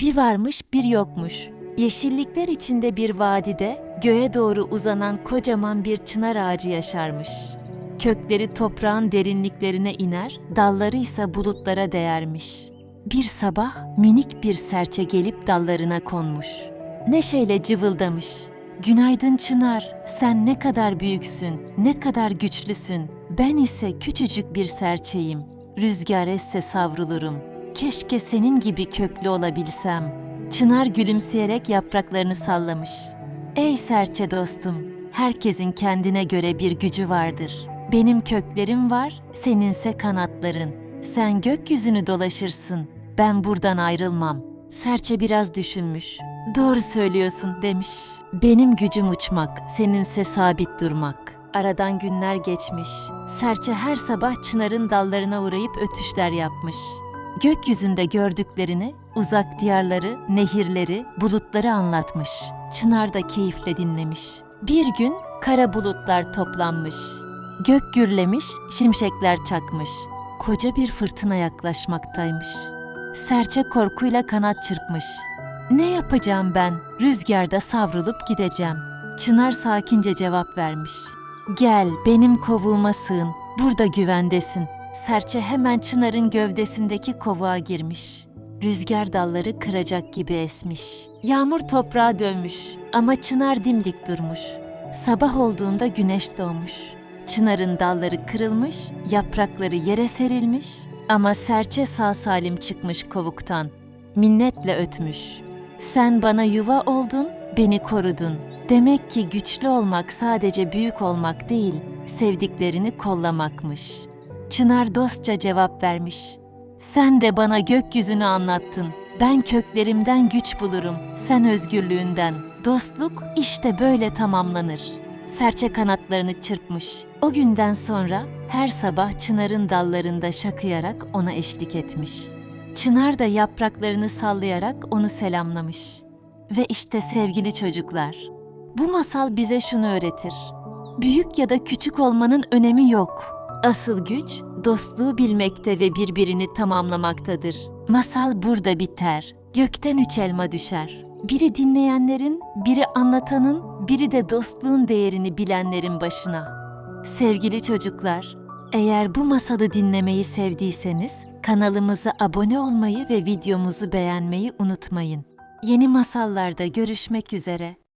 Bir varmış bir yokmuş. Yeşillikler içinde bir vadide göğe doğru uzanan kocaman bir çınar ağacı yaşarmış. Kökleri toprağın derinliklerine iner, dalları ise bulutlara değermiş. Bir sabah minik bir serçe gelip dallarına konmuş. Neşeyle cıvıldamış. Günaydın Çınar, sen ne kadar büyüksün, ne kadar güçlüsün. Ben ise küçücük bir serçeyim. Rüzgar esse savrulurum. Keşke senin gibi köklü olabilsem. Çınar gülümseyerek yapraklarını sallamış. Ey serçe dostum, herkesin kendine göre bir gücü vardır. Benim köklerim var, seninse kanatların. Sen gökyüzünü dolaşırsın, ben buradan ayrılmam. Serçe biraz düşünmüş. Doğru söylüyorsun demiş. Benim gücüm uçmak, seninse sabit durmak. Aradan günler geçmiş. Serçe her sabah çınarın dallarına uğrayıp ötüşler yapmış. Gökyüzünde gördüklerini, uzak diyarları, nehirleri, bulutları anlatmış. Çınar da keyifle dinlemiş. Bir gün kara bulutlar toplanmış. Gök gürlemiş, şimşekler çakmış. Koca bir fırtına yaklaşmaktaymış. Serçe korkuyla kanat çırpmış. Ne yapacağım ben? Rüzgarda savrulup gideceğim. Çınar sakince cevap vermiş. Gel benim kovuğuma sığın. Burada güvendesin. Serçe hemen Çınar'ın gövdesindeki kovuğa girmiş. Rüzgar dalları kıracak gibi esmiş. Yağmur toprağa dönmüş ama Çınar dimdik durmuş. Sabah olduğunda güneş doğmuş. Çınar'ın dalları kırılmış, yaprakları yere serilmiş ama serçe sağ salim çıkmış kovuktan. Minnetle ötmüş. Sen bana yuva oldun, beni korudun. Demek ki güçlü olmak sadece büyük olmak değil, sevdiklerini kollamakmış. Çınar dostça cevap vermiş. Sen de bana gökyüzünü anlattın. Ben köklerimden güç bulurum, sen özgürlüğünden. Dostluk işte böyle tamamlanır. Serçe kanatlarını çırpmış. O günden sonra her sabah çınarın dallarında şakıyarak ona eşlik etmiş. Çınar da yapraklarını sallayarak onu selamlamış. Ve işte sevgili çocuklar, bu masal bize şunu öğretir. Büyük ya da küçük olmanın önemi yok. Asıl güç dostluğu bilmekte ve birbirini tamamlamaktadır. Masal burada biter. Gökten üç elma düşer. Biri dinleyenlerin, biri anlatanın, biri de dostluğun değerini bilenlerin başına. Sevgili çocuklar, eğer bu masalı dinlemeyi sevdiyseniz kanalımıza abone olmayı ve videomuzu beğenmeyi unutmayın. Yeni masallarda görüşmek üzere.